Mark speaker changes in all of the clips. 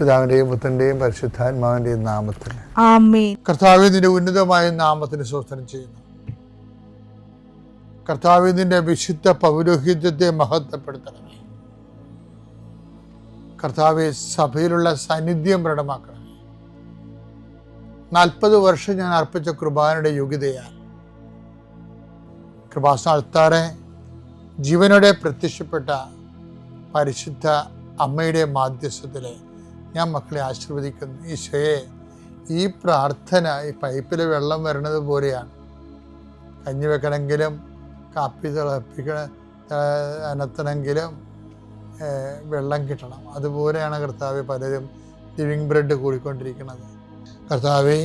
Speaker 1: പിതാവിന്റെയും പുത്രന്റെയും പരിശുദ്ധാത്മാവിന്റെയും നാമത്തിൽ. കർത്താവ് നിന്റെ ഉന്നതമായ നാമത്തിന് സ്വസ്ഥനം ചെയ്യുന്നു. കർത്താവ് നിന്റെ വിശുദ്ധ പൗരോഹിത്യത്തെ മഹത്വപ്പെടുത്തണമേ. കർത്താവ് സഭയിലുള്ള സാന്നിധ്യം പ്രകടമാക്കണമേ. നാൽപ്പത് വർഷം ഞാൻ അർപ്പിച്ച കൃപാനയുടെ യോഗ്യതയാൽ. കൃപാസ്ഥാനത്താറെ ജീവനോടെ പ്രത്യക്ഷപ്പെട്ട പരിശുദ്ധ അമ്മയുടെ മാധ്യസ്ഥത്തിലെ ഞാൻ മക്കളെ ആശീർവദിക്കുന്നു. ഈശോയെ ഈ പ്രാർത്ഥന ഈ പൈപ്പിൽ വെള്ളം വരണത് പോലെയാണ്. കഞ്ഞി വെക്കണമെങ്കിലും കാപ്പി തിളപ്പിക്കണ അനത്തണമെങ്കിലും വെള്ളം കിട്ടണം. അതുപോലെയാണ് കർത്താവ് പലരും ലിവിങ് ബ്രെഡ് കൂടിക്കൊണ്ടിരിക്കുന്നത്. കർത്താവ്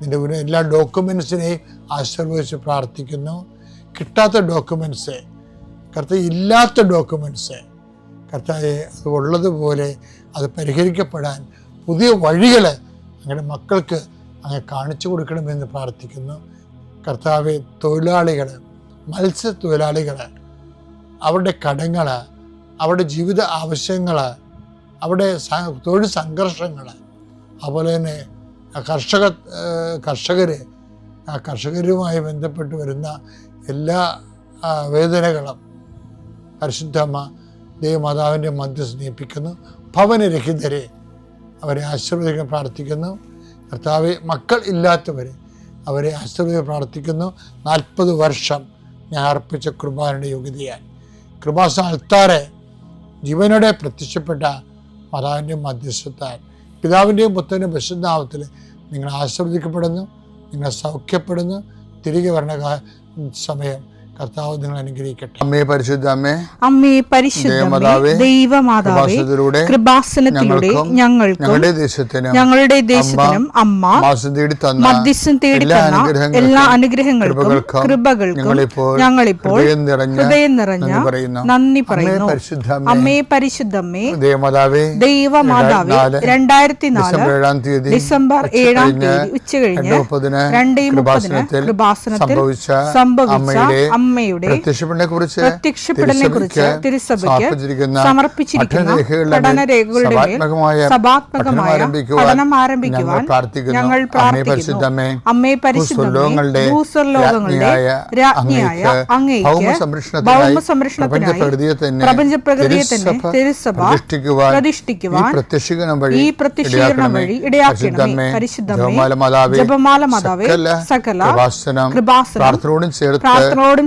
Speaker 1: നിന്റെ എല്ലാ ഡോക്യുമെൻസിനെയും ആശീർവദിച്ച് പ്രാർത്ഥിക്കുന്നു. കിട്ടാത്ത ഡോക്യുമെന്റ്സ് കർത്താവ് ഇല്ലാത്ത ഡോക്യുമെന്റ്സ് കർത്താവ് അത് ഉള്ളതുപോലെ അത് പരിഹരിക്കപ്പെടാൻ പുതിയ വഴികൾ ഞങ്ങളുടെ മക്കൾക്ക് അങ്ങ് കാണിച്ചു കൊടുക്കണമെന്ന് പ്രാർത്ഥിക്കുന്നു. കർത്താവ് തൊഴിലാളികൾ മത്സ്യത്തൊഴിലാളികൾ അവരുടെ കടങ്ങൾ അവരുടെ ജീവിത ആവശ്യങ്ങൾ അവരുടെ തൊഴിൽ സംഘർഷങ്ങൾ അതുപോലെ തന്നെ കർഷക കർഷകർ ആ കർഷകരുമായി ബന്ധപ്പെട്ട് വരുന്ന എല്ലാ വേദനകളും പരിശുദ്ധമ്മ ദൈവമാതാവിന്റെ മധ്യസ്ഥ ഭവനരഹിതരെ അവരെ ആശീർവദിക്കാൻ പ്രാർത്ഥിക്കുന്നു. കർത്താവ് മക്കൾ ഇല്ലാത്തവരെ അവരെ ആശീർവദിക്കാൻ പ്രാർത്ഥിക്കുന്നു. നാൽപ്പത് വർഷം ഞാൻ അർപ്പിച്ച കുർബാനയുടെ യോഗ്യതയാൽ. കൃപാസ അൾത്താറെ ജീവനോടെ പ്രത്യക്ഷപ്പെട്ട മാതാവിന്റെ മധ്യസ്ഥത്താൽ പിതാവിന്റെയും പുത്രന്റെയും വിശുദ്ധാവത്തിൽ നിങ്ങൾ ആശീർവദിക്കപ്പെടുന്നു നിങ്ങൾ സൗഖ്യപ്പെടുന്നു. തിരികെ വരണ സമയം കർത്താവ് നിങ്ങൾ അനുഗ്രഹിക്കട്ടെ അമ്മേ പരിശുദ്ധ അമ്മേ
Speaker 2: അമ്മേ പരിശുദ്ധ
Speaker 1: ദൈവമാതാവേ, കൃപാസനത്തിലൂടെ ഞങ്ങൾക്കും ഞങ്ങളുടെ ദേശത്തിനും
Speaker 2: ഞങ്ങളുടെ ദേശത്തിനും അമ്മ മധ്യസ്ഥം തേടി
Speaker 1: എല്ലാ
Speaker 2: തന്ന
Speaker 1: അനുഗ്രഹങ്ങൾക്കും,
Speaker 2: എല്ലാ അനുഗ്രഹങ്ങൾക്കും
Speaker 1: കൃപകൾക്കും ഞങ്ങളിപ്പോൾ ഹൃദയം നിറഞ്ഞ നന്ദി പറയുന്നു. അമ്മേ പരിശുദ്ധ അമ്മേ,
Speaker 2: ദൈവമാതാവേ പരിശുദ്ധമ്മേ
Speaker 1: ദേവമാതാവേ
Speaker 2: ദൈവമാതാവേ രണ്ടായിരത്തി നാല്
Speaker 1: ഡിസംബർ ഏഴാം തീയതി
Speaker 2: ഡിസംബർ
Speaker 1: ഉച്ച
Speaker 2: ഏഴാം
Speaker 1: കഴിഞ്ഞ്
Speaker 2: തീയതി ഉച്ച കഴിഞ്ഞ്
Speaker 1: രണ്ട് മുപ്പതിന് കൃപാസനത്തിൽ സംഭവിച്ച
Speaker 2: സംഭവിച്ച
Speaker 1: അമ്മയുടെ
Speaker 2: അമ്മയുടെ
Speaker 1: പ്രത്യക്ഷപ്പെടലിനെ കുറിച്ച്
Speaker 2: പ്രത്യക്ഷപ്പെടലിനെ കുറിച്ച് തിരുസഭയ്ക്ക്
Speaker 1: സമർപ്പിച്ചിരിക്കുന്ന മേൽ സഭാത്മകമായ പഠനം ആരംഭിക്കുവാൻ ഞങ്ങൾ പ്രാർത്ഥിക്കുന്നു.
Speaker 2: ഞങ്ങൾ
Speaker 1: അമ്മേ
Speaker 2: പ്രാർത്ഥിക്കുന്നു.
Speaker 1: പരിശുദ്ധമ്മേ,
Speaker 2: അമ്മേ പരിശുദ്ധമേ
Speaker 1: ഭൂസ്വർലോകങ്ങളുടെ രാജ്ഞിയായ അങ്ങേക്ക് തന്നെ തിരുസഭ പ്രതിഷ്ഠിക്കുവാൻ ഈ പ്രത്യക്ഷീകരണം വഴി
Speaker 2: ഇടയാക്കണമേ. പരിശുദ്ധമേ
Speaker 1: ജപമാല മാതാവേ സകല കൃപാസനം പ്രാർത്ഥനയോടും ചേർത്ത്
Speaker 2: പ്രാർത്ഥനയോടും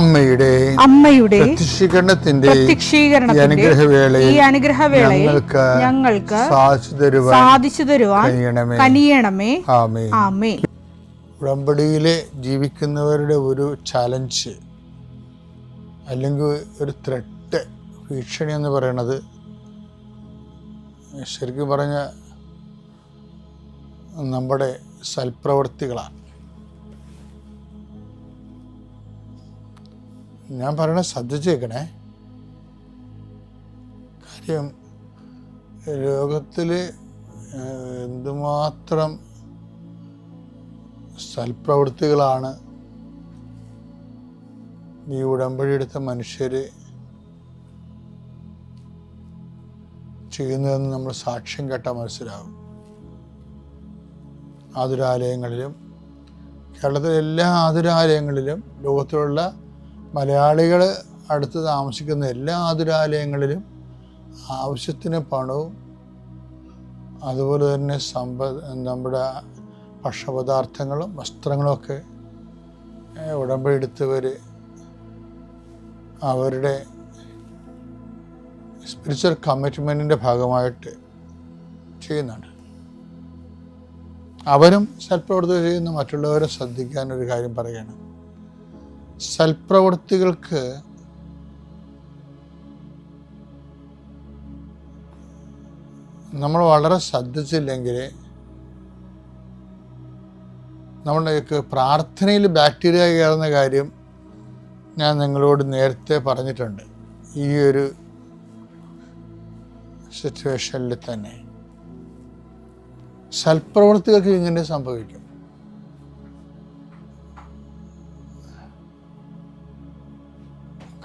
Speaker 1: അമ്മയുടെ
Speaker 2: അമ്മയുടെ
Speaker 1: പ്രത്യക്ഷീകരണത്തിന്റെ അനുഗ്രഹവേളയിൽ
Speaker 2: ഈ അനുഗ്രഹവേളയിൽ
Speaker 1: ഞങ്ങൾക്ക്
Speaker 2: ഞങ്ങൾക്ക്
Speaker 1: സാധിച്ചു തരുവാൻ
Speaker 2: സാധിച്ചു തരുവാൻ കനിയണമേ.
Speaker 1: ആമേ
Speaker 2: ആമേ
Speaker 1: ഉടമ്പടിയിൽ ജീവിക്കുന്നവരുടെ ഒരു ചലഞ്ച് അല്ലെങ്കിൽ ഒരു ത്രെട്ട് ഭീഷണി എന്ന് പറയണത് ശരിക്കും പറഞ്ഞ നമ്മുടെ സൽപ്രവർത്തികളാണ്. ഞാൻ പറയണ ശ്രദ്ധിച്ചേക്കണേ. കാര്യം ലോകത്തിൽ എന്തുമാത്രം സൽപ്രവൃത്തികളാണ് ഈ ഉടമ്പടി എടുത്ത മനുഷ്യർ ചെയ്യുന്നതെന്ന് നമ്മൾ സാക്ഷ്യം കേട്ടാൽ മനസ്സിലാവും. ആതുരാലയങ്ങളിലും കേരളത്തിലെ എല്ലാ ആതുരാലയങ്ങളിലും ലോകത്തിലുള്ള മലയാളികൾ അടുത്ത് താമസിക്കുന്ന എല്ലാ ആതുരാലയങ്ങളിലും ആവശ്യത്തിന് പണവും അതുപോലെ തന്നെ സമ്പ നമ്മുടെ ഭക്ഷണപദാർത്ഥങ്ങളും വസ്ത്രങ്ങളുമൊക്കെ ഉടമ്പെടുത്തവർ ഉടമ്പടി അവരുടെ സ്പിരിച്വൽ കമ്മിറ്റ്മെന്റിന്റെ ഭാഗമായിട്ട് ചെയ്യുന്നുണ്ട്. അവരും സൽപ്രവൃത്തി ചെയ്യുന്ന മറ്റുള്ളവരെ ശ്രദ്ധിക്കാൻ ഒരു കാര്യം പറയുകയാണ്. സൽപ്രവൃത്തികൾക്ക് നമ്മൾ വളരെ ശ്രദ്ധിച്ചില്ലെങ്കിൽ നമ്മുടെയൊക്കെ പ്രാർത്ഥനയിൽ ബാക്ടീരിയ കയറുന്ന കാര്യം ഞാൻ നിങ്ങളോട് നേരത്തെ പറഞ്ഞിട്ടുണ്ട്. ഈ ഒരു സിറ്റുവേഷനിൽ തന്നെ. സൽപ്രവൃത്തികൾക്ക് ഇങ്ങനെ സംഭവിക്കും.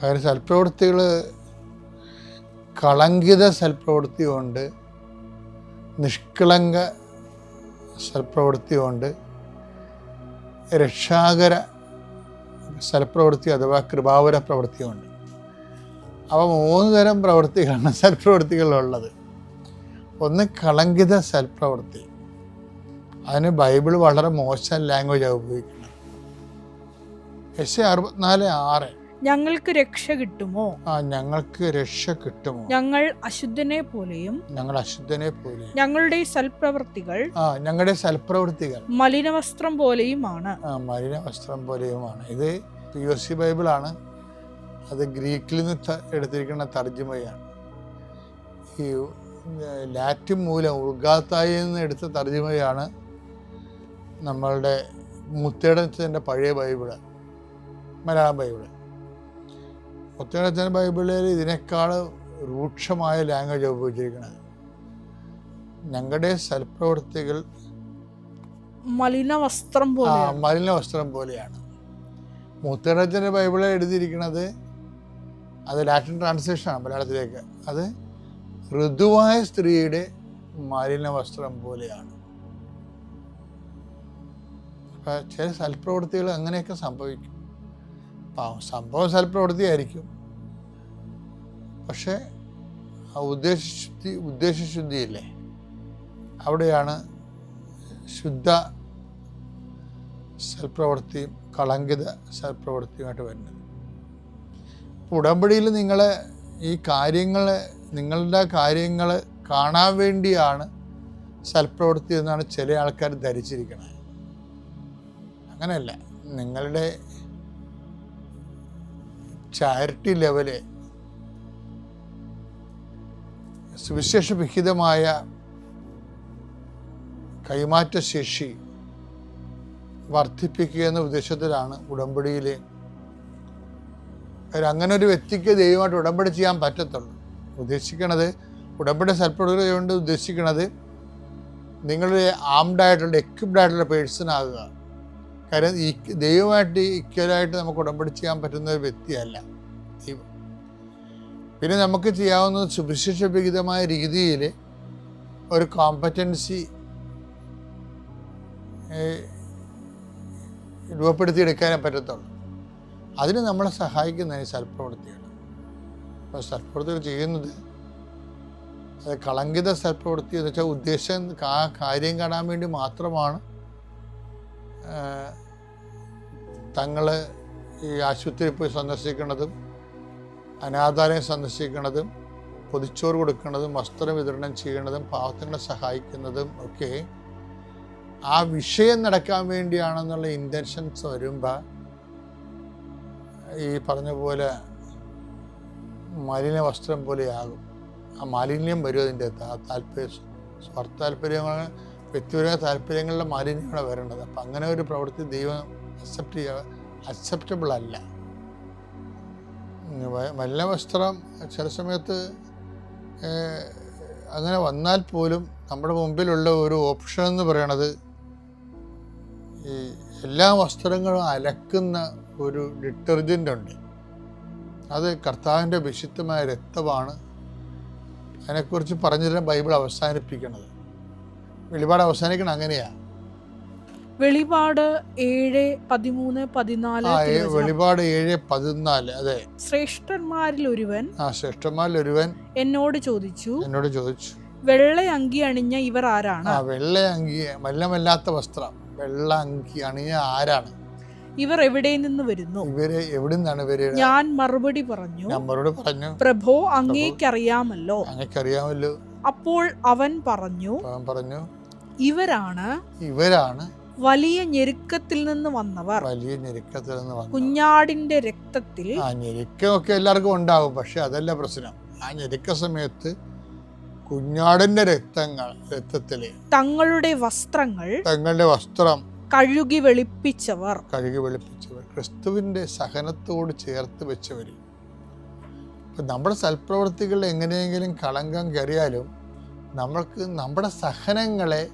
Speaker 1: കാര്യം സൽപ്രവൃത്തികൾ കളങ്കിത സൽപ്രവൃത്തിയുണ്ട് നിഷ്കളങ്ക സൽപ്രവൃത്തിയുണ്ട് രക്ഷാകര സൽപ്രവൃത്തി അഥവാ കൃപാവര പ്രവൃത്തി പ്രവൃത്തിയുണ്ട്. അവ മൂന്ന് തരം പ്രവൃത്തികളാണ് സൽപ്രവൃത്തികളുള്ളത് ഒന്ന് കളങ്കിത സൽപ്രവൃത്തി അതിന് ബൈബിൾ വളരെ മോശം ലാംഗ്വേജ് ഉപയോഗിക്കുന്നത്. എസ് അറുപത്തിനാല് ആറ്
Speaker 2: ഞങ്ങൾക്ക് രക്ഷ കിട്ടുമോ?
Speaker 1: ആ ഞങ്ങൾക്ക് രക്ഷ കിട്ടുമോ?
Speaker 2: ഞങ്ങൾ അശുദ്ധനെ പോലെയും
Speaker 1: ഞങ്ങൾ അശുദ്ധനെ പോലെയും.
Speaker 2: ഞങ്ങളുടെ സൽപ്രവൃത്തികൾ
Speaker 1: ആ ഞങ്ങളുടെ സൽപ്രവൃത്തികൾ
Speaker 2: മലിനവസ്ത്രം പോലെയുമാണ്.
Speaker 1: ആ മലിന വസ്ത്രം പോലെയുമാണ്. ഇത് പി ഒ സി ബൈബിളാണ് അത് ഗ്രീക്കിൽ നിന്ന് എടുത്തിരിക്കുന്ന തർജമയാണ്. ഈ ലാറ്റിൻ മൂലം ഉൾഗാത്തായി നിന്ന് എടുത്ത തർജമയാണ് നമ്മളുടെ മുത്തേടത്തിന്റെ പഴയ ബൈബിൾ മലയാളം ബൈബിൾ മുത്തേടത്തിന്റെ ബൈബിളിൽ ഇതിനേക്കാൾ രൂക്ഷമായ ലാംഗ്വേജ് ഉപയോഗിച്ചിരിക്കുന്നത്. ഞങ്ങളുടെ സൽപ്രവർത്തികൾ
Speaker 2: മലിന
Speaker 1: വസ്ത്രം
Speaker 2: പോലെ
Speaker 1: മലിന വസ്ത്രം പോലെയാണ്. മുത്തടത്തിന്റെ ബൈബിളിൽ എഴുതിയിരിക്കുന്നത് അത് ലാറ്റിൻ ട്രാൻസ്ലേഷനാണ് മലയാളത്തിലേക്ക്. അത് ഋതുവായ സ്ത്രീയുടെ മലിന വസ്ത്രം പോലെയാണ്. അപ്പം ചില സൽപ്രവൃത്തികൾ അങ്ങനെയൊക്കെ സംഭവിക്കും. പാവം. സംഭവം സൽപ്രവൃത്തിയായിരിക്കും പക്ഷേ ആ ഉദ്ദേശശുദ്ധി ഉദ്ദേശശുദ്ധിയില്ലേ? അവിടെയാണ് ശുദ്ധ സൽപ്രവൃത്തിയും കളങ്കിത സൽപ്രവൃത്തിയുമായിട്ട് വരുന്നത്. ഉടമ്പടിയിൽ നിങ്ങൾ ഈ കാര്യങ്ങൾ നിങ്ങളുടെ കാര്യങ്ങൾ കാണാൻ വേണ്ടിയാണ് സൽപ്രവൃത്തി എന്നാണ് ചില ആൾക്കാർ ധരിച്ചിരിക്കുന്നത് അങ്ങനെയല്ല. നിങ്ങളുടെ ചാരിറ്റി ലെവൽ സുവിശേഷ വിഹിതമായ കൈമാറ്റ ശേഷി വർദ്ധിപ്പിക്കുക എന്ന ഉദ്ദേശത്തിലാണ് ഉടമ്പടിയിലെ. അങ്ങനെ ഒരു വ്യക്തിക്ക് ദൈവമായിട്ട് ഉടമ്പടി ചെയ്യാൻ പറ്റത്തുള്ളൂ. ഉദ്ദേശിക്കണത് ഉടമ്പടി സൽപ്രവൃത്തി കൊണ്ട് ഉദ്ദേശിക്കണത് നിങ്ങളുടെ ആംഡ് ആയിട്ടുള്ള എക്വിപ്ഡ് ആയിട്ടുള്ള പേഴ്സൺ ആകുക. കാര്യം ഈ ദൈവമായിട്ട് ഈക്വലായിട്ട് നമുക്ക് ഉടമ്പടി ചെയ്യാൻ പറ്റുന്ന ഒരു വ്യക്തിയല്ല. ദൈവം. പിന്നെ നമുക്ക് ചെയ്യാവുന്നത് സുവിശേഷവിഹിതമായ രീതിയിൽ ഒരു കോമ്പറ്റൻസി രൂപപ്പെടുത്തിയെടുക്കാനേ പറ്റത്തുള്ളൂ. അതിന് നമ്മളെ സഹായിക്കുന്ന ഈ സൽപ്രവൃത്തിയാണ്. അപ്പോൾ സൽപ്രവൃത്തികൾ ചെയ്യുന്നത് അത് കളങ്കിത സൽപ്രവൃത്തി എന്ന് വെച്ചാൽ ഉദ്ദേശം ആ കാര്യം കാണാൻ വേണ്ടി മാത്രമാണ് തങ്ങൾ ഈ ആശുപത്രിയിൽ പോയി സന്ദർശിക്കുന്നതും അനാഥാലയം സന്ദർശിക്കുന്നതും പൊതിച്ചോറ് കൊടുക്കുന്നതും വസ്ത്രം വിതരണം ചെയ്യുന്നതും പാവത്തങ്ങളെ സഹായിക്കുന്നതും ഒക്കെ ആ വിഷയം നടക്കാൻ വേണ്ടിയാണെന്നുള്ള ഇന്റൻഷൻസ് വരുമ്പോൾ ഈ പറഞ്ഞ പോലെ മലിന വസ്ത്രം പോലെയാകും. ആ മാലിന്യം വരും അതിന്റെ അകത്ത്. ആ താല്പര്യ സ്വാർത്ഥ താല്പര്യങ്ങൾ വ്യക്തിപരമായ താല്പര്യങ്ങളുടെ മാലിന്യമാണ് വരേണ്ടത്. അപ്പം അങ്ങനെ ഒരു പ്രവൃത്തി ദൈവം അക്സെപ്റ്റ് ചെയ്യുക അക്സെപ്റ്റബിൾ അല്ല. ഉം, വ- വസ്ത്രം ചില സമയത്ത് അങ്ങനെ വന്നാൽ പോലും നമ്മുടെ മുമ്പിലുള്ള ഒരു ഓപ്ഷൻ എന്ന് പറയണത് ഈ എല്ലാ വസ്ത്രങ്ങളും അലക്കുന്ന ഒരു ഡിറ്റർജന്റ് ഉണ്ട്. അത് കർത്താവിന്റെ വിശുദ്ധമായ രക്തമാണ്. അതിനെക്കുറിച്ച് പറഞ്ഞിട്ട് ബൈബിൾ അവസാനിപ്പിക്കുന്നത് വെളിപാട് അവസാനിക്കണം അങ്ങനെയാണ്
Speaker 2: വെളിപാട് ഏഴ് പതിമൂന്ന് പതിനാല്.
Speaker 1: വെളിപാട് ഏഴ് പതിനാല് അതെ.
Speaker 2: ശ്രേഷ്ഠന്മാരിൽ ഒരുവൻ
Speaker 1: ആ ശ്രേഷ്ഠന്മാരിൽ ഒരുവൻ
Speaker 2: എന്നോട് ചോദിച്ചു
Speaker 1: എന്നോട് ചോദിച്ചു.
Speaker 2: വെള്ള അങ്കി അണിഞ്ഞ ഇവർ ആരാണ്?
Speaker 1: ആ വെള്ള അങ്കി മല്ലമല്ലാത്ത വസ്ത്രം. വെള്ള അങ്കി അണിഞ്ഞ ആരാണ്?
Speaker 2: ഇവർ എവിടെ നിന്ന് വരുന്നു?
Speaker 1: ഇവർ എവിടെ നിന്നാണ് ഇവർ
Speaker 2: ഞാൻ മറുപടി പറഞ്ഞു
Speaker 1: ഞാൻ മറുപടി പറഞ്ഞു.
Speaker 2: പ്രഭോ അങ്ങേക്കറിയാമല്ലോ.
Speaker 1: അങ്ങേക്കറിയാമല്ലോ.
Speaker 2: അപ്പോൾ അവൻ പറഞ്ഞു
Speaker 1: അവൻ പറഞ്ഞു
Speaker 2: ഇവരാണ്
Speaker 1: ഇവരാണ്
Speaker 2: വലിയ ഞെരുക്കത്തിൽ നിന്ന് വന്നവർ.
Speaker 1: വലിയ ഞെരുക്കത്തിൽ നിന്ന് വന്ന
Speaker 2: കുഞ്ഞാടിന്റെ രക്തത്തിൽ
Speaker 1: ആ ഞെരുക്കമൊക്കെ എല്ലാവർക്കും ഉണ്ടാവും പക്ഷെ അതല്ല പ്രശ്നം. ആ ഞെരുക്ക സമയത്ത് കുഞ്ഞാടിന്റെ രക്തങ്ങൾ രക്തത്തിൽ
Speaker 2: തങ്ങളുടെ വസ്ത്രങ്ങൾ
Speaker 1: തങ്ങളുടെ വസ്ത്രം
Speaker 2: കഴുകി വെളുപ്പിച്ചവർ.
Speaker 1: കഴുകി വെളുപ്പിച്ചവർ. ക്രിസ്തുവിന്റെ സഹനത്തോട് ചേർത്ത് വെച്ചവർ ഇപ്പം നമ്മുടെ സൽപ്രവർത്തികളിൽ എങ്ങനെയെങ്കിലും കളങ്കം കയറിയാലും നമ്മൾക്ക് നമ്മുടെ സഹനങ്ങളെ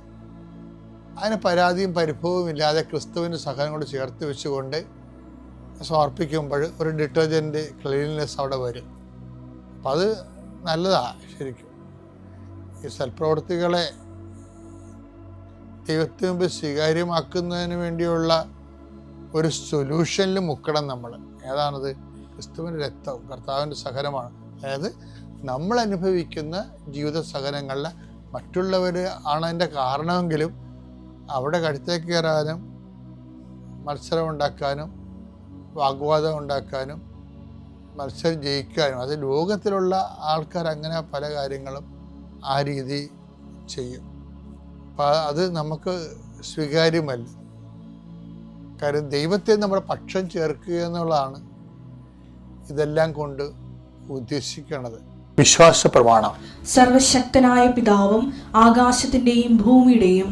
Speaker 1: അതിന് പരാതിയും പരിഭവവും ഇല്ലാതെ ക്രിസ്തുവിന്റെ സഹനം കൊണ്ട് ചേർത്ത് വെച്ചുകൊണ്ട് സമർപ്പിക്കുമ്പോൾ ഒരു ഡിറ്റർജന്റ് ക്ലീൻനെസ് അവിടെ വരും. അപ്പം അത് നല്ലതാണ് ശരിക്കും. ഈ സൽപ്രവർത്തികളെ ദൈവത്തിന് മുമ്പ് സ്വീകാര്യമാക്കുന്നതിന് വേണ്ടിയുള്ള ഒരു സൊല്യൂഷനിൽ മുക്കണം നമ്മൾ ഏതാണത്? ക്രിസ്തുവിന്റെ രക്തവും കർത്താവിന്റെ സഹനമാണ്. അതായത് നമ്മൾ അനുഭവിക്കുന്ന ജീവിത സഹനങ്ങളിൽ മറ്റുള്ളവർ ആണതിന്റെ കാരണമെങ്കിലും അവിടെ കഴുത്തേക്ക് കയറാനും മത്സരം ഉണ്ടാക്കാനും വാഗ്വാദം ഉണ്ടാക്കാനും മത്സരം ജയിക്കാനും അത് ലോകത്തിലുള്ള ആൾക്കാർ അങ്ങനെ പല കാര്യങ്ങളും ആ രീതി ചെയ്യും. അപ്പം അത് നമുക്ക് സ്വീകാര്യമല്ല. കാര്യം ദൈവത്തെ നമ്മുടെ പക്ഷം ചേർക്കുക എന്നുള്ളതാണ് ഇതെല്ലാം കൊണ്ട് ഉദ്ദേശിക്കുന്നത് വിശ്വാസ പ്രമാണം
Speaker 3: സർവശക്തനായ പിതാവും ആകാശത്തിന്റെയും ഭൂമിയുടെയും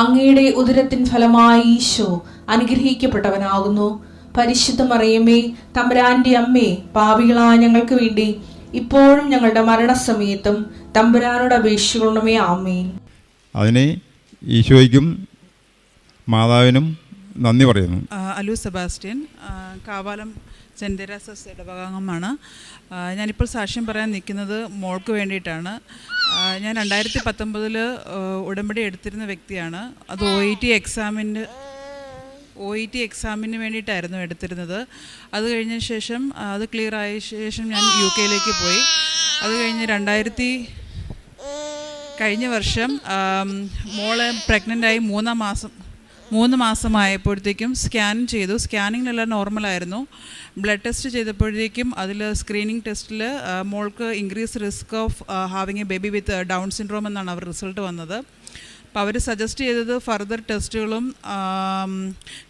Speaker 3: അങ്ങയുടെ ഉദരത്തിൻ ഫലമായി ഈശോ അനുഗ്രഹിക്കപ്പെട്ടവനാകുന്നു. പരിശുദ്ധ മറിയമ്മേ തമ്പുരാന്റെ അമ്മേ പാപികളായ ഞങ്ങൾക്ക് വേണ്ടി ഇപ്പോഴും ഞങ്ങളുടെ മരണസമയത്തും തമ്പുരാനോട് അപേക്ഷിക്കണമേ ആമേ
Speaker 4: അതിനെ ഈശോയ്ക്കും മാതാവിനും നന്ദി പറയുന്നു.
Speaker 5: അലു സെബാസ്റ്റ്യൻ കാവാലം സെന്റ് തെരേസസ് ഇടവകാംഗമാണ് ഞാനിപ്പോൾ സാക്ഷ്യം പറയാൻ നിൽക്കുന്നത് മോൾക്ക് വേണ്ടിയിട്ടാണ്. ഞാൻ രണ്ടായിരത്തി പത്തൊമ്പതിൽ ഉടമ്പടി എടുത്തിരുന്ന വ്യക്തിയാണ്. അത് ഒ ഇ ടി എക്സാമിന്റെ ഒ ഇ ടി എക്സാമിന് വേണ്ടിയിട്ടായിരുന്നു എടുത്തിരുന്നത്. അത് കഴിഞ്ഞ ശേഷം അത് ക്ലിയർ ആയ ശേഷം ഞാൻ യു കെയിലേക്ക് പോയി. അത് കഴിഞ്ഞ് രണ്ടായിരത്തി കഴിഞ്ഞ വർഷം മോളെ പ്രഗ്നന്റായി മൂന്നാം മാസം മൂന്ന് മാസമായപ്പോഴത്തേക്കും സ്കാൻ ചെയ്തു. സ്കാനിങ്ങിലെല്ലാം നോർമലായിരുന്നു ബ്ലഡ് ടെസ്റ്റ് ചെയ്തപ്പോഴത്തേക്കും അതിൽ സ്ക്രീനിങ് ടെസ്റ്റിൽ മോൾക്ക് increase risk of having a baby with Down syndrome എന്നാണ് അവർ റിസൾട്ട് വന്നത്. അപ്പോൾ അവർ സജസ്റ്റ് ചെയ്തത് ഫർദർ ടെസ്റ്റുകളും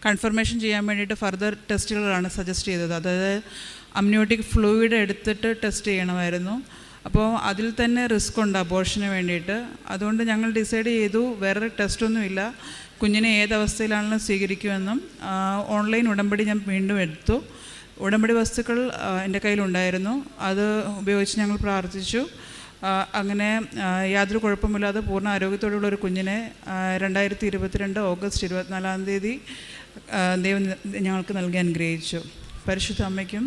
Speaker 5: കൺഫർമേഷൻ ചെയ്യാൻ വേണ്ടിയിട്ട് ഫർദർ ടെസ്റ്റുകളാണ് സജസ്റ്റ് ചെയ്തത്. അതായത് അമ്നിയോട്ടിക് ഫ്ലൂയിഡ് എടുത്തിട്ട് ടെസ്റ്റ് ചെയ്യണമായിരുന്നു. അപ്പോൾ അതിൽ തന്നെ റിസ്ക് ഉണ്ട് അബോർഷന് വേണ്ടിയിട്ട്. അതുകൊണ്ട് ഞങ്ങൾ ഡിസൈഡ് ചെയ്തു വേറെ ടെസ്റ്റൊന്നുമില്ല കുഞ്ഞിനെ ഏതവസ്ഥയിലാണെങ്കിലും സ്വീകരിക്കുമെന്നും ഓൺലൈൻ ഉടമ്പടി ഞാൻ വീണ്ടും എടുത്തു. ഉടമ്പടി വസ്തുക്കൾ എന്റെ കയ്യിലുണ്ടായിരുന്നു. അത് ഉപയോഗിച്ച് ഞങ്ങൾ പ്രാർത്ഥിച്ചു. അങ്ങനെ യാതൊരു കുഴപ്പമില്ലാതെ പൂർണ ആരോഗ്യത്തോടുള്ള ഒരു കുഞ്ഞിനെ രണ്ടായിരത്തി ഇരുപത്തിരണ്ട് ഓഗസ്റ്റ് ഇരുപത്തിനാലാം തീയതി ദൈവം ഞങ്ങൾക്ക് നൽകി അനുഗ്രഹിച്ചു. പരിശുദ്ധ അമ്മയ്ക്കും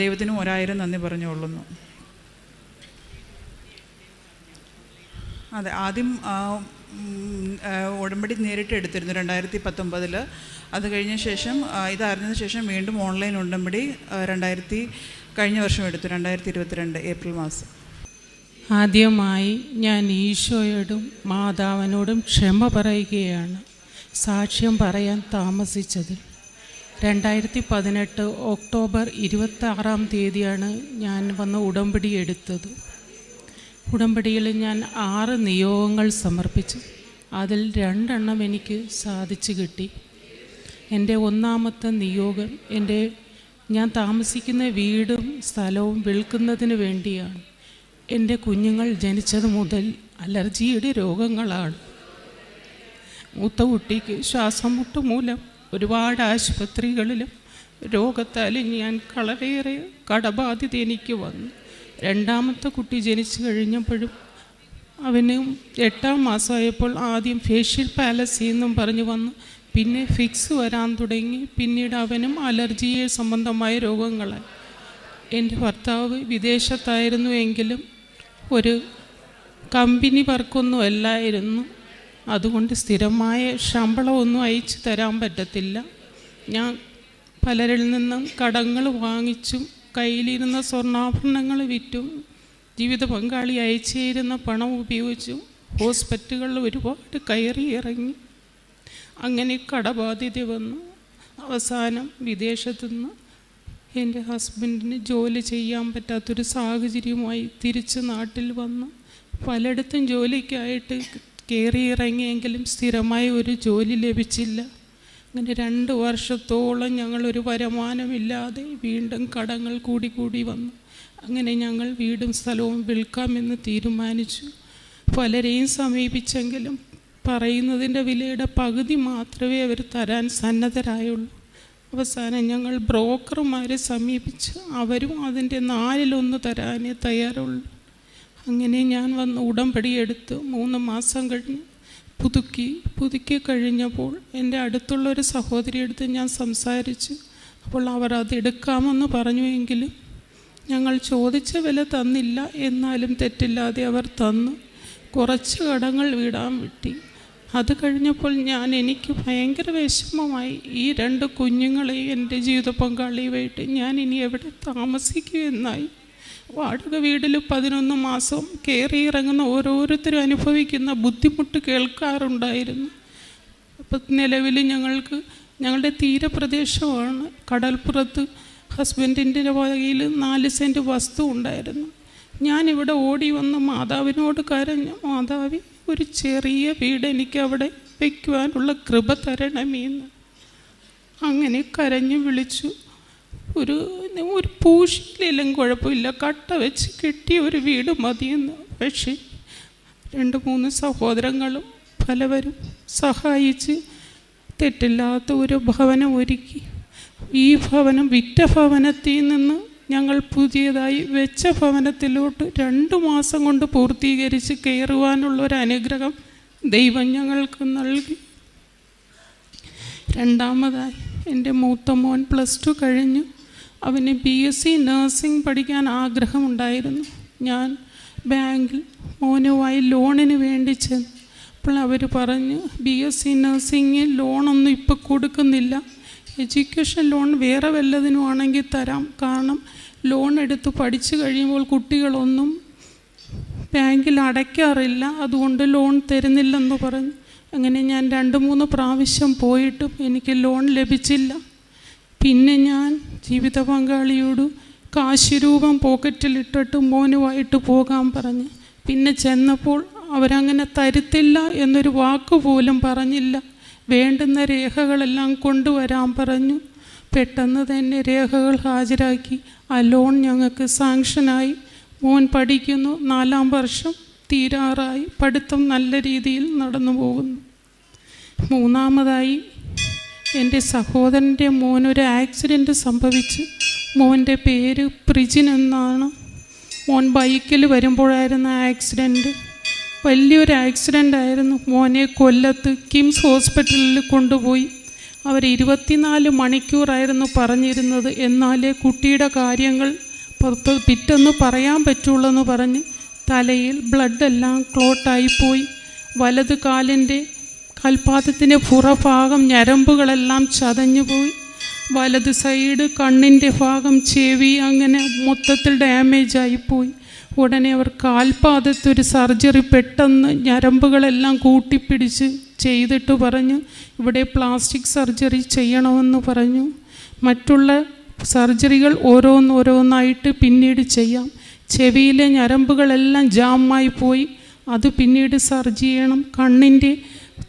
Speaker 5: ദൈവത്തിനും ഒരായിരം നന്ദി പറഞ്ഞുകൊള്ളുന്നു. അതെ ആദ്യം ഉടമ്പടി നേരിട്ട് എടുത്തിരുന്നു രണ്ടായിരത്തി പത്തൊമ്പതിൽ അത് കഴിഞ്ഞ ശേഷം ഇതറിഞ്ഞതിന് ശേഷം വീണ്ടും ഓൺലൈൻ ഉടമ്പടി രണ്ടായിരത്തി കഴിഞ്ഞ വർഷം എടുത്തു രണ്ടായിരത്തി ഇരുപത്തിരണ്ട് ഏപ്രിൽ മാസം.
Speaker 6: ആദ്യമായി ഞാൻ ഈശോയോടും മാതാവിനോടും ക്ഷമ പറയുകയാണ്. സാക്ഷ്യം പറയാൻ താമസിച്ചതിൽ രണ്ടായിരത്തി പതിനെട്ട് ഒക്ടോബർ ഇരുപത്തി ആറാം തീയതിയാണ് ഞാൻ വന്ന് ഉടമ്പടി എടുത്തത്. ഉടമ്പടിയിൽ ഞാൻ ആറ് നിയോഗങ്ങൾ സമർപ്പിച്ചു. അതിൽ രണ്ടെണ്ണം എനിക്ക് സാധിച്ചു കിട്ടി. എന്റെ ഒന്നാമത്തെ നിയോഗം എന്റെ ഞാൻ താമസിക്കുന്ന വീടും സ്ഥലവും വിൽക്കുന്നതിന് വേണ്ടിയാണ്. എന്റെ കുഞ്ഞുങ്ങൾ ജനിച്ചത് മുതൽ അലർജിയുടെ രോഗങ്ങളാണ്. മൂത്ത കുട്ടിക്ക് ശ്വാസം മുട്ട് മൂലം ഒരുപാട് ആശുപത്രികളിലും രോഗത്താൽ ഞാൻ വളരെയേറെ കടബാധ്യത എനിക്ക് വന്നു. രണ്ടാമത്തെ കുട്ടി ജനിച്ചു കഴിഞ്ഞപ്പോഴും അവന് എട്ടാം മാസമായപ്പോൾ ആദ്യം ഫേഷ്യൽ പാലസി എന്നും പറഞ്ഞു വന്നു. പിന്നെ ഫിക്സ് വരാൻ തുടങ്ങി. പിന്നീട് അവനും അലർജിയെ സംബന്ധമായ രോഗങ്ങളായി. എന്റെ ഭർത്താവ് വിദേശത്തായിരുന്നു എങ്കിലും ഒരു കമ്പനി വർക്കൊന്നും അല്ലായിരുന്നു. അതുകൊണ്ട് സ്ഥിരമായ ശമ്പളമൊന്നും അയച്ചു തരാൻ പറ്റത്തില്ല. ഞാൻ പലരിൽ നിന്നും കടങ്ങൾ വാങ്ങിച്ചും കയ്യിലിരുന്ന സ്വർണാഭരണങ്ങൾ വിറ്റു. ജീവിത പങ്കാളി അയച്ചിരുന്ന പണം ഉപയോഗിച്ചു. ഹോസ്പിറ്റലുകളിൽ ഒരുപാട് കയറി ഇറങ്ങി. അങ്ങനെ കടബാധ്യത വന്നു. അവസാനം വിദേശത്തുനിന്ന് എന്റെ ഹസ്ബൻഡിന് ജോലി ചെയ്യാൻ പറ്റാത്തൊരു സാഹചര്യമായി തിരിച്ച് നാട്ടിൽ വന്നു. പലയിടത്തും ജോലിക്കായിട്ട് കയറി ഇറങ്ങിയെങ്കിലും സ്ഥിരമായ ഒരു ജോലി ലഭിച്ചില്ല. അങ്ങനെ രണ്ട് വർഷത്തോളം ഞങ്ങളൊരു വരുമാനമില്ലാതെ വീണ്ടും കടങ്ങൾ കൂടി കൂടി വന്നു. അങ്ങനെ ഞങ്ങൾ വീടും സ്ഥലവും വിൽക്കാമെന്ന് തീരുമാനിച്ചു. പലരെയും സമീപിച്ചെങ്കിലും പറയുന്നതിന്റെ വിലയുടെ പകുതി മാത്രമേ അവർ തരാൻ സന്നദ്ധരായുള്ളൂ. അവസാനം ഞങ്ങൾ ബ്രോക്കർമാരെ സമീപിച്ച് അവരും അതിന്റെ നാലിലൊന്ന് തരാനേ തയ്യാറുള്ളൂ. അങ്ങനെ ഞാൻ വന്ന് ഉടമ്പടി എടുത്ത് മൂന്ന് മാസം കഴിഞ്ഞ് പുതുക്കി പുതുക്കി കഴിഞ്ഞപ്പോൾ എന്റെ അടുത്തുള്ള ഒരു സഹോദരിയെടുത്ത് ഞാൻ സംസാരിച്ചു. അപ്പോൾ അവർ അത് എടുക്കാമെന്ന് പറഞ്ഞുവെങ്കിലും ഞങ്ങൾ ചോദിച്ച വില തന്നില്ല എന്നാലും തെറ്റില്ലാതെ അവർ തന്നു. കുറച്ച് കടങ്ങൾ വിടാൻ വിട്ടി. അത് കഴിഞ്ഞപ്പോൾ ഞാൻ എനിക്ക് ഭയങ്കര വിഷമമായി. ഈ രണ്ട് കുഞ്ഞുങ്ങളെയും എന്റെ ജീവിത പങ്കാളിയുമായിട്ട് ഞാൻ ഇനി എവിടെ താമസിക്കുമെന്നായി വാടക വീട്ടിൽ പതിനൊന്ന് മാസം കയറി ഇറങ്ങുന്ന ഓരോരുത്തരും അനുഭവിക്കുന്ന ബുദ്ധിമുട്ട് കേൾക്കാറുണ്ടായിരുന്നു. അപ്പം നിലവിൽ ഞങ്ങൾക്ക് ഞങ്ങളുടെ തീരപ്രദേശമാണ്. കടൽപ്പുറത്ത് ഹസ്ബൻഡിന്റെ വകയിൽ നാല് സെന്റ് വസ്തു ഉണ്ടായിരുന്നു. ഞാനിവിടെ ഓടി വന്ന് മാതാവിനോട് കരഞ്ഞു മാതാവി ഒരു ചെറിയ വീട് എനിക്ക് അവിടെ വയ്ക്കുവാനുള്ള കൃപ തരണമേന്ന് അങ്ങനെ കരഞ്ഞു വിളിച്ചു. ഒരു ഒരു പൂശിയിലെല്ലാം കുഴപ്പമില്ല. കട്ട വെച്ച് കെട്ടിയ ഒരു വീട് മതിയെന്ന് പക്ഷേ രണ്ട് മൂന്ന് സഹോദരങ്ങളും പലവരും സഹായിച്ച് തെറ്റില്ലാത്ത ഒരു ഭവനം ഒരുക്കി. ഈ ഭവനം വിറ്റ ഭവനത്തിൽ നിന്ന് ഞങ്ങൾ പുതിയതായി വെച്ച ഭവനത്തിലോട്ട് രണ്ട് മാസം കൊണ്ട് പൂർത്തീകരിച്ച് കയറുവാനുള്ള ഒരു അനുഗ്രഹം ദൈവം ഞങ്ങൾക്ക് നൽകി. രണ്ടാമതായി എന്റെ മൂത്ത മോൻ പ്ലസ് ടു കഴിഞ്ഞു. അവന് ബി എസ് സി നഴ്സിംഗ് പഠിക്കാൻ ആഗ്രഹമുണ്ടായിരുന്നു. ഞാൻ ബാങ്കിൽ മോനുമായി ലോണിന് വേണ്ടി ചെന്ന് അപ്പോൾ അവർ പറഞ്ഞു ബി എസ് സി നഴ്സിംഗ് ലോണൊന്നും ഇപ്പോൾ കൊടുക്കുന്നില്ല. എഡ്യൂക്കേഷൻ ലോൺ വേറെ വല്ലതിനും ആണെങ്കിൽ തരാം. കാരണം ലോൺ എടുത്ത് പഠിച്ചു കഴിയുമ്പോൾ കുട്ടികളൊന്നും ബാങ്കിൽ അടയ്ക്കാറില്ല. അതുകൊണ്ട് ലോൺ തരുന്നില്ലെന്ന് പറഞ്ഞു. അങ്ങനെ ഞാൻ രണ്ട് മൂന്ന് പ്രാവശ്യം പോയിട്ടും എനിക്ക് ലോൺ ലഭിച്ചില്ല. പിന്നെ ഞാൻ ജീവിത പങ്കാളിയോട് കാശ് രൂപം പോക്കറ്റിലിട്ടിട്ട് മോനുമായിട്ട് പോകാൻ പറഞ്ഞ്. പിന്നെ ചെന്നപ്പോൾ അവരങ്ങനെ തരുത്തില്ല എന്നൊരു വാക്ക് പോലും പറഞ്ഞില്ല. വേണ്ടുന്ന രേഖകളെല്ലാം കൊണ്ടുവരാൻ പറഞ്ഞു. പെട്ടെന്ന് തന്നെ രേഖകൾ ഹാജരാക്കി. ആ ലോൺ ഞങ്ങൾക്ക് സാങ്ഷനായി മോൻ പഠിക്കുന്നു. നാലാം വർഷം തീരാറായി. പഠിത്തം നല്ല രീതിയിൽ നടന്നു പോകുന്നു മൂന്നാമതായി എന്റെ സഹോദരന്റെ മോനൊരു ആക്സിഡന്റ് സംഭവിച്ച്. മോന്റെ പേര് പ്രിജിൻ എന്നാണ്. മോൻ ബൈക്കിൽ വരുമ്പോഴായിരുന്നു ആക്സിഡന്റ്. വലിയൊരു ആക്സിഡന്റ് ആയിരുന്നു. മോനെ കൊല്ലത്ത് കിംസ് ഹോസ്പിറ്റലിൽ കൊണ്ടുപോയി. അവർ ഇരുപത്തിനാല് മണിക്കൂറായിരുന്നു പറഞ്ഞിരുന്നത്. എന്നാലേ കുട്ടിയുടെ കാര്യങ്ങൾ പുറത്ത് പിറ്റൊന്ന് പറയാൻ പറ്റുള്ളൂ എന്ന് പറഞ്ഞ് തലയിൽ ബ്ലഡെല്ലാം ക്ലോട്ടായിപ്പോയി വലത് കാലിന്റെ കൽപാദത്തിന്റെ പുറഭാഗം ഞരമ്പുകളെല്ലാം ചതഞ്ഞു പോയി വലത് സൈഡ് കണ്ണിന്റെ ഭാഗം ചെവി അങ്ങനെ മൊത്തത്തിൽ ഡാമേജ് ആയിപ്പോയി ഉടനെ അവർ കാൽപാദത്തൊരു സർജറി പെട്ടെന്ന് ഞരമ്പുകളെല്ലാം കൂട്ടിപ്പിടിച്ച് ചെയ്തിട്ട് പറഞ്ഞു ഇവിടെ പ്ലാസ്റ്റിക് സർജറി ചെയ്യണമെന്ന് പറഞ്ഞു. മറ്റുള്ള സർജറികൾ ഓരോന്നോരോന്നായിട്ട് പിന്നീട് ചെയ്യാം. ചെവിയിലെ ഞരമ്പുകളെല്ലാം ജാമായി പോയി. അത് പിന്നീട് സർജ് ചെയ്യണം. കണ്ണിന്റെ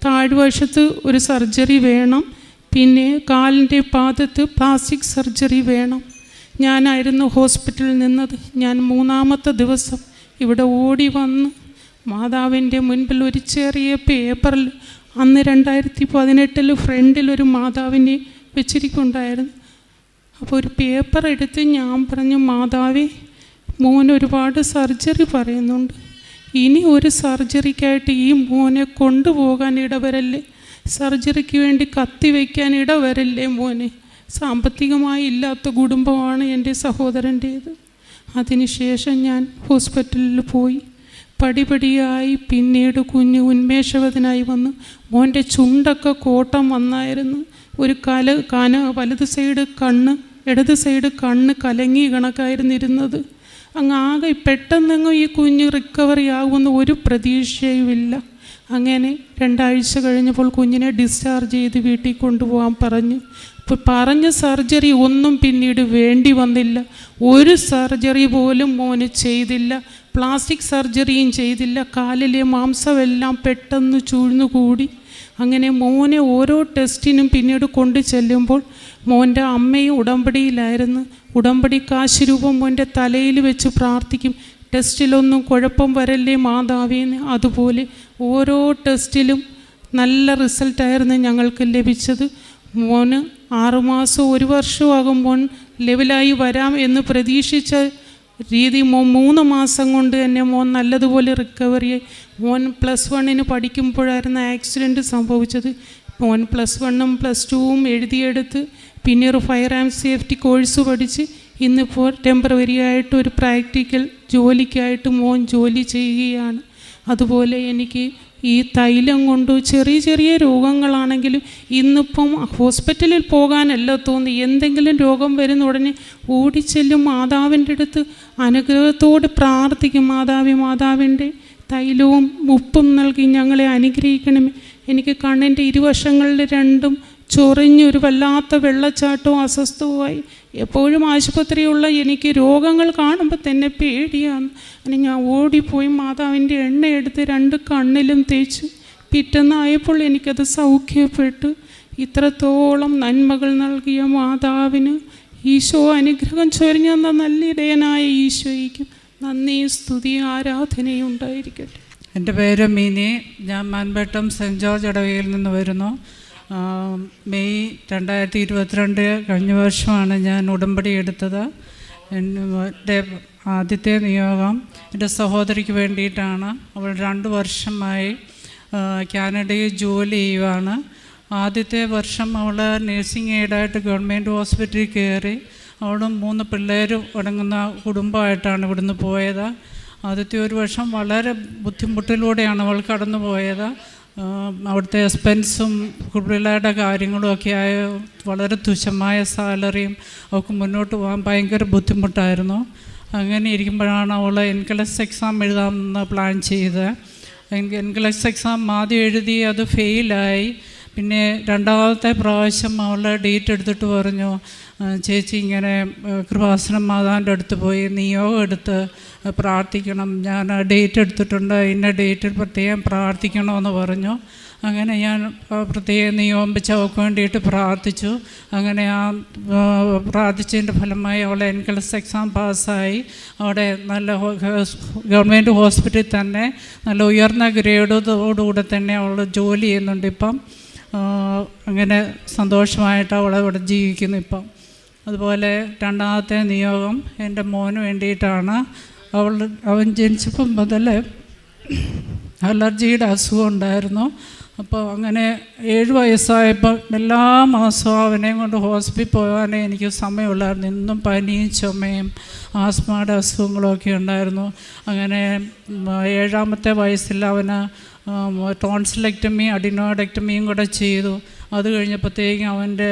Speaker 6: താഴ്വശത്ത് ഒരു സർജറി വേണം പിന്നെ കാലിന്റെ പാദത്ത് പ്ലാസ്റ്റിക് സർജറി വേണം. ഞാനായിരുന്നു ഹോസ്പിറ്റലിൽ നിന്നത്. ഞാൻ മൂന്നാമത്തെ ദിവസം ഇവിടെ ഓടി വന്ന് മാതാവിന്റെ മുൻപിൽ ഒരു ചെറിയ പേപ്പറിൽ അന്ന് രണ്ടായിരത്തി പതിനെട്ടിൽ ഫ്രണ്ടിൽ ഒരു മാതാവിനെ വെച്ചിരിക്കുന്നുണ്ടായിരുന്നു. അപ്പോൾ ഒരു പേപ്പർ എടുത്ത് ഞാൻ പറഞ്ഞു മാതാവേ മോൻ ഒരുപാട് സർജറി പറയുന്നുണ്ട്. ഇനി ഒരു സർജറിക്കായിട്ട് ഈ മോനെ കൊണ്ടുപോകാൻ ഇടവരല്ലേ? സർജറിക്ക് വേണ്ടി കത്തി വയ്ക്കാൻ ഇടവരല്ലേ മോനെ? സാമ്പത്തികമായി ഇല്ലാത്ത കുടുംബമാണ് എന്റെ സഹോദരന്റേത്. അതിനുശേഷം ഞാൻ ഹോസ്പിറ്റലിൽ പോയി. പടിപടിയായി പിന്നീട് കുഞ്ഞ് ഉന്മേഷവതനായി വന്ന് മോന്റെ ചുണ്ടൊക്കെ കോട്ടം വന്നായിരുന്നു. ഒരു കല കന വലത് സൈഡ് കണ്ണ് ഇടത് സൈഡ് കണ്ണ് കലങ്ങി കണക്കായിരുന്നിരുന്നത്. അങ്ങ് ആകെ പെട്ടെന്നങ്ങ് ഈ കുഞ്ഞ് റിക്കവറി ആകുമെന്ന് ഒരു പ്രതീക്ഷയുമില്ല. അങ്ങനെ രണ്ടാഴ്ച കഴിഞ്ഞപ്പോൾ കുഞ്ഞിനെ ഡിസ്ചാർജ് ചെയ്ത് വീട്ടിൽ കൊണ്ടുപോകാൻ പറഞ്ഞു. ഇപ്പോൾ പറഞ്ഞ സർജറി ഒന്നും പിന്നീട് വേണ്ടി വന്നില്ല. ഒരു സർജറി പോലും മോന് ചെയ്തില്ല. പ്ലാസ്റ്റിക് സർജറിയും ചെയ്തില്ല. കാലിലെ മാംസമെല്ലാം പെട്ടെന്ന് ചൂഴ്ന്നു കൂടി അങ്ങനെ മോനെ ഓരോ ടെസ്റ്റിനും പിന്നീട് കൊണ്ടു ചെല്ലുമ്പോൾ മോന്റെ അമ്മയും ഉടമ്പടിയിലായിരുന്നു. ഉടമ്പടി കാശ് രൂപം മോന്റെ തലയിൽ വെച്ച് പ്രാർത്ഥിക്കും. ടെസ്റ്റിലൊന്നും കുഴപ്പം വരല്ലേ മാതാവിന് അതുപോലെ ഓരോ ടെസ്റ്റിലും നല്ല റിസൾട്ടായിരുന്നു ഞങ്ങൾക്ക് ലഭിച്ചത്. മോന് ആറുമാസം ഒരു വർഷമാകുമ്പോൾ ലെവലായി വരാം എന്ന് പ്രതീക്ഷിച്ച രീതി മോൻ മൂന്ന് മാസം കൊണ്ട് തന്നെ മോൻ നല്ലതുപോലെ റിക്കവറി മോൻ പ്ലസ് വണ്ണിന് പഠിക്കുമ്പോഴായിരുന്നു ആക്സിഡന്റ് സംഭവിച്ചത്. മോൻ പ്ലസ് വണ്ണും പ്ലസ് ടുവും എഴുതിയെടുത്ത് പിന്നെ ഒരു ഫയർ ആൻഡ് സേഫ്റ്റി കോഴ്സ് പഠിച്ച് ഇന്നിപ്പോൾ ടെമ്പററി ആയിട്ട് ഒരു പ്രാക്ടിക്കൽ ജോലിക്കായിട്ട് മോൻ ജോലി ചെയ്യുകയാണ്. അതുപോലെ എനിക്ക് ഈ തൈലം കൊണ്ട് ചെറിയ ചെറിയ രോഗങ്ങളാണെങ്കിലും ഇന്നിപ്പം ഹോസ്പിറ്റലിൽ പോകാനല്ല തോന്നി. എന്തെങ്കിലും രോഗം വരുന്ന ഉടനെ ഓടിച്ചെല്ലും മാതാവിന്റെ അടുത്ത് അനുഗ്രഹത്തോട് പ്രാർത്ഥിക്കും. മാതാവി മാതാവിന്റെ തൈലവും ഉപ്പും നൽകി ഞങ്ങളെ അനുഗ്രഹിക്കണമേ. എനിക്ക് കണ്ണിന്റെ ഇരുവശങ്ങളിൽ രണ്ടും ചൊറിഞ്ഞൊരു വല്ലാത്ത വെള്ളച്ചാട്ടവും അസ്വസ്ഥവുമായി എപ്പോഴും ആശുപത്രിയുള്ള എനിക്ക് രോഗങ്ങൾ കാണുമ്പോൾ തന്നെ പേടിയാണ്. അങ്ങനെ ഞാൻ ഓടിപ്പോയി മാതാവിന്റെ എണ്ണ എടുത്ത് രണ്ട് കണ്ണിലും തേച്ച് പിറ്റന്നായപ്പോൾ എനിക്കത് സൗഖ്യപ്പെട്ടു. ഇത്രത്തോളം നന്മകൾ നൽകിയ മാതാവിന് ഈശോ അനുഗ്രഹം ചൊരിഞ്ഞ നല്ല ഇടയനായ ഈശോയ്ക്കും നന്ദി സ്തുതി ആരാധനയും ഉണ്ടായിരിക്കട്ടെ
Speaker 7: എന്റെ പേര് മിനി. ഞാൻ മാൻപേട്ടം സെന്റ് ജോർജ് ഇടവയിൽ നിന്ന് വരുന്നു. മെയ് രണ്ടായിരത്തി ഇരുപത്തിരണ്ട് കഴിഞ്ഞ വർഷമാണ് ഞാൻ ഉടമ്പടി എടുത്തത്. എന്റെ ആദ്യത്തെ നിയോഗം എന്റെ സഹോദരിക്ക് വേണ്ടിയിട്ടാണ്. അവൾ രണ്ട് വർഷമായി കാനഡയിൽ ജോലി ചെയ്യുവാണ്. ആദ്യത്തെ വർഷം അവൾ നേഴ്സിംഗ് എയ്ഡായിട്ട് ഗവൺമെന്റ് ഹോസ്പിറ്റലിൽ കയറി. അവളും മൂന്ന് പിള്ളേരും അടങ്ങുന്ന കുടുംബമായിട്ടാണ് ഇവിടുന്ന് പോയത്. ആദ്യത്തെ ഒരു വർഷം വളരെ ബുദ്ധിമുട്ടിലൂടെയാണ് അവൾ കടന്നു പോയത് അവിടുത്തെ എക്സ്പെൻസും പിള്ളേരുടെ കാര്യങ്ങളും ഒക്കെ ആയ വളരെ തുച്ഛമായ സാലറിയും അവൾക്ക് മുന്നോട്ട് പോകാൻ ഭയങ്കര ബുദ്ധിമുട്ടായിരുന്നു. അങ്ങനെ ഇരിക്കുമ്പോഴാണ് അവൾ എൻകലസ് എക്സാം എഴുതാമെന്ന് പ്ലാൻ ചെയ്ത് എൻകലസ് എക്സാം ആദ്യം എഴുതി അത് ഫെയിലായി പിന്നെ രണ്ടാമത്തെ പ്രാവശ്യം അവളുടെ ഡേറ്റ് എടുത്തിട്ട് പറഞ്ഞു ചേച്ചി ഇങ്ങനെ കൃപാസനം മാതാവിന്റെ അടുത്ത് പോയി നിയോഗം എടുത്ത് പ്രാർത്ഥിക്കണം. ഞാൻ ഡേറ്റ് എടുത്തിട്ടുണ്ട് ഇന്ന ഡേറ്റിൽ പ്രത്യേകം പ്രാർത്ഥിക്കണമെന്ന് പറഞ്ഞു. അങ്ങനെ ഞാൻ പ്രത്യേകം നിയോഗം വെച്ച് അവൾക്ക് വേണ്ടിയിട്ട് പ്രാർത്ഥിച്ചു. അങ്ങനെ ആ പ്രാർത്ഥിച്ചതിന്റെ ഫലമായി അവൾ എൻകലസ് എക്സാം പാസ്സായി. അവിടെ നല്ല ഗവൺമെന്റ് ഹോസ്പിറ്റലിൽ തന്നെ നല്ല ഉയർന്ന ഗ്രേഡോടുകൂടെ തന്നെ അവൾ ജോലി ചെയ്യുന്നുണ്ട് ഇപ്പം. അങ്ങനെ സന്തോഷമായിട്ട് ഇവിടെ ജീവിക്കുന്നു ഇപ്പം. അതുപോലെ രണ്ടാമത്തെ നിയോഗം എന്റെ മോന് വേണ്ടിയിട്ടാണ്. അവൾ അവൻ ജനിച്ചപ്പം മുതൽ അലർജിയുടെ അസുഖം ഉണ്ടായിരുന്നു. അപ്പോൾ അങ്ങനെ ഏഴ് വയസ്സായപ്പോൾ എല്ലാ മാസവും അവനെയും കൊണ്ട് ഹോസ്പിറ്റലിൽ പോകാനേ എനിക്ക് സമയമുള്ളായിരുന്നു. ഇന്നും പനിയും ചുമയും ആസ്മയുടെ അസുഖങ്ങളൊക്കെ ഉണ്ടായിരുന്നു. അങ്ങനെ ഏഴാമത്തെ വയസ്സിൽ അവന് ടോൺസിലെക്ടമി അഡിനോഡക്ടമിയും കൂടെ ചെയ്തു. അത് കഴിഞ്ഞപ്പോഴത്തേക്കും അവന്റെ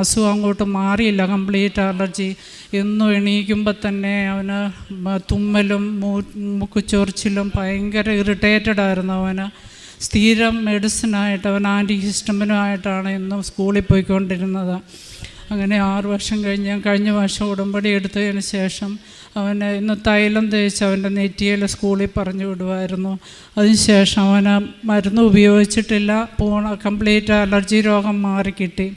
Speaker 7: അസുഖം അങ്ങോട്ട് മാറിയില്ല. കംപ്ലീറ്റ് അലർജി എന്നും എണീക്കുമ്പോൾ തന്നെ അവന് തുമ്മലും മൂ മുക്കുച്ചൊറിച്ചിലും ഭയങ്കര ഇറിറ്റേറ്റഡ് ആയിരുന്നു അവന്. സ്ഥിരം മെഡിസിനായിട്ട് അവൻ ആന്റി ഹിസ്റ്റമിനുമായിട്ടാണ് ഇന്നും സ്കൂളിൽ പോയിക്കൊണ്ടിരുന്നത്. അങ്ങനെ ആറു വർഷം കഴിഞ്ഞ് കഴിഞ്ഞ വർഷം ഉടമ്പടി എടുത്തതിന് ശേഷം അവന് ഇന്ന് തൈലം തേച്ച് അവന്റെ നെറ്റിയിൽ സ്കൂളിൽ പറഞ്ഞു വിടുമായിരുന്നു അതിനുശേഷം അവന് മരുന്ന് ഉപയോഗിച്ചിട്ടില്ല. പൂർണ കംപ്ലീറ്റ് അലർജി രോഗം മാറിക്കിട്ടി.